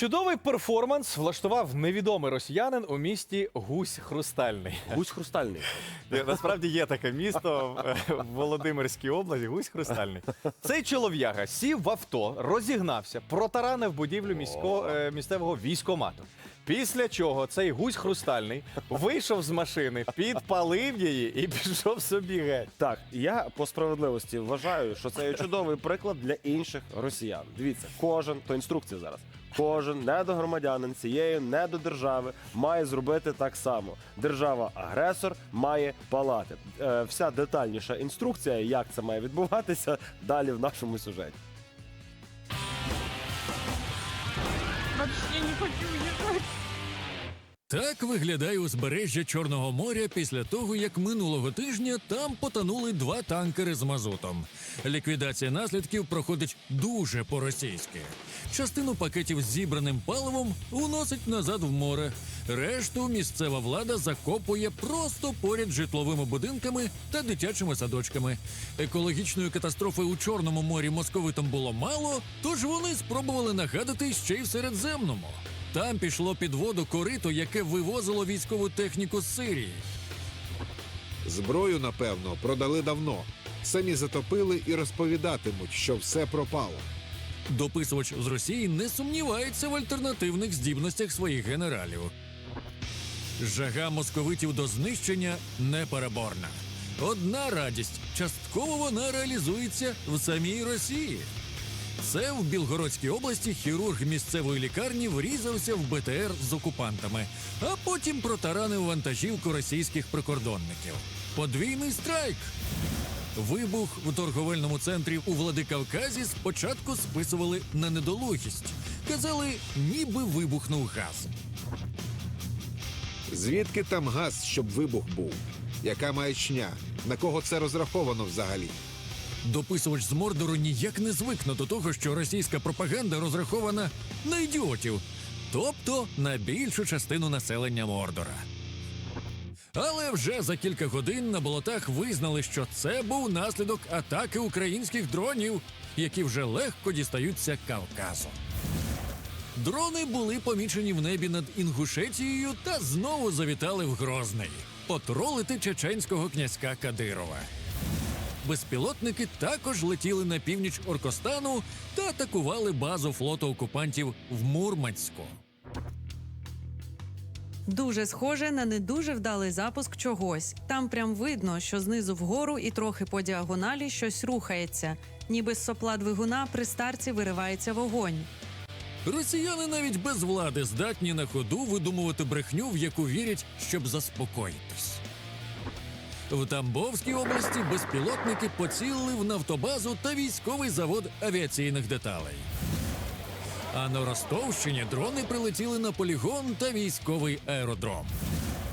Чудовий перформанс влаштував невідомий росіянин у місті Гусь Хрустальний. Гусь хрустальний. Насправді є таке місто в Володимирській області, Гусь Хрустальний. Цей чолов'яга сів в авто, розігнався, протаранив будівлю міського, е, місцевого військомату. Після чого цей гусь хрустальний вийшов з машини, підпалив її і пішов собі геть. Так, я по справедливості вважаю, що це є чудовий приклад для інших росіян. Дивіться, кожен, то інструкція зараз. Кожен недогромадянин цієї недодержави має зробити так само. Держава-агресор має палати. Е, вся детальніша інструкція, як це має відбуватися, далі в нашому сюжеті. Вообще не хочу уезжать. Так виглядає узбережжя Чорного моря після того, як минулого тижня там потонули два танкери з мазутом. Ліквідація наслідків проходить дуже по-російськи. Частину пакетів з зібраним паливом уносить назад в море. Решту місцева влада закопує просто поряд житловими будинками та дитячими садочками. Екологічної катастрофи у Чорному морі московитам було мало, тож вони спробували нагадати ще й в Середземному. Там пішло під воду корито, яке вивозило військову техніку з Сирії. Зброю, напевно, продали давно. Самі затопили і розповідатимуть, що все пропало. Дописувач з Росії не сумнівається в альтернативних здібностях своїх генералів. Жага московитів до знищення непереборна. Одна радість частково вона реалізується в самій Росії. Це в Білгородській області хірург місцевої лікарні врізався в БТР з окупантами, а потім протаранив вантажівку російських прикордонників. Подвійний страйк. Вибух в торговельному центрі у Владикавказі спочатку списували на недолугість. Казали, ніби вибухнув газ. Звідки там газ, щоб вибух був? Яка маячня? На кого це розраховано взагалі? Дописувач з Мордору ніяк не звикне до того, що російська пропаганда розрахована на ідіотів, тобто на більшу частину населення Мордора. Але вже за кілька годин на болотах визнали, що це був наслідок атаки українських дронів, які вже легко дістаються Кавказу. Дрони були помічені в небі над Інгушетією та знову завітали в Грозний потролити чеченського князька Кадирова. Безпілотники також летіли на північ Оркостану та атакували базу флоту окупантів в Мурманську. Дуже схоже на не дуже вдалий запуск чогось. Там прям видно, що знизу вгору і трохи по діагоналі щось рухається, ніби з сопла двигуна при старті виривається вогонь. Росіяни навіть без влади здатні на ходу видумувати брехню, в яку вірять, щоб заспокоїтись. В Тамбовській області безпілотники поцілили в нафтобазу та військовий завод авіаційних деталей. А на Ростовщині дрони прилетіли на полігон та військовий аеродром.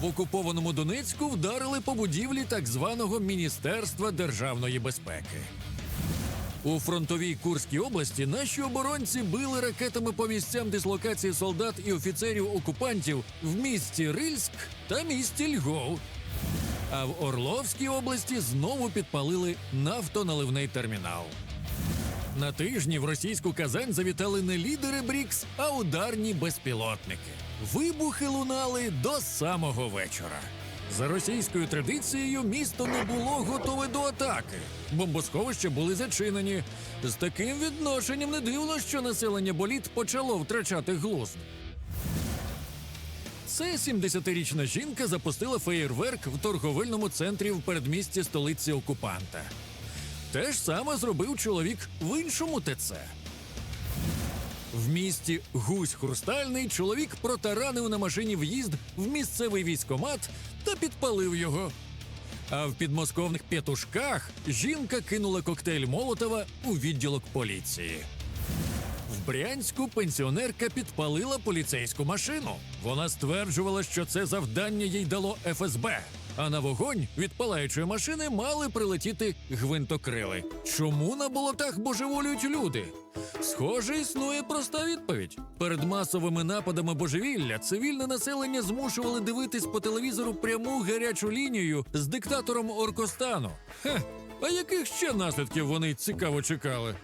В окупованому Донецьку вдарили по будівлі так званого Міністерства державної безпеки. У фронтовій Курській області наші оборонці били ракетами по місцям дислокації солдат і офіцерів окупантів в місті Рильськ та місті Львов. А в Орловській області знову підпалили нафтоналивний термінал. На тижні в російську Казань завітали не лідери Брікс, а ударні безпілотники. Вибухи лунали до самого вечора. За російською традицією, місто не було готове до атаки. Бомбосховища були зачинені. З таким відношенням не дивно, що населення боліт почало втрачати глузд. Це 70-річна жінка запустила феєрверк в торговельному центрі в передмісті столиці окупанта. Те ж саме зробив чоловік в іншому ТЦ. В місті Гусь Хрустальний чоловік протаранив на машині в'їзд в місцевий військомат та підпалив його. А в підмосковних п'ятушках жінка кинула коктейль Молотова у відділок поліції. Брянську пенсіонерка підпалила поліцейську машину. Вона стверджувала, що це завдання їй дало ФСБ. А на вогонь від палаючої машини мали прилетіти гвинтокрили. Чому на болотах божеволюють люди? Схоже, існує проста відповідь. Перед масовими нападами божевілля цивільне населення змушували дивитись по телевізору пряму гарячу лінію з диктатором Оркостану. Хе, а яких ще наслідків вони цікаво чекали?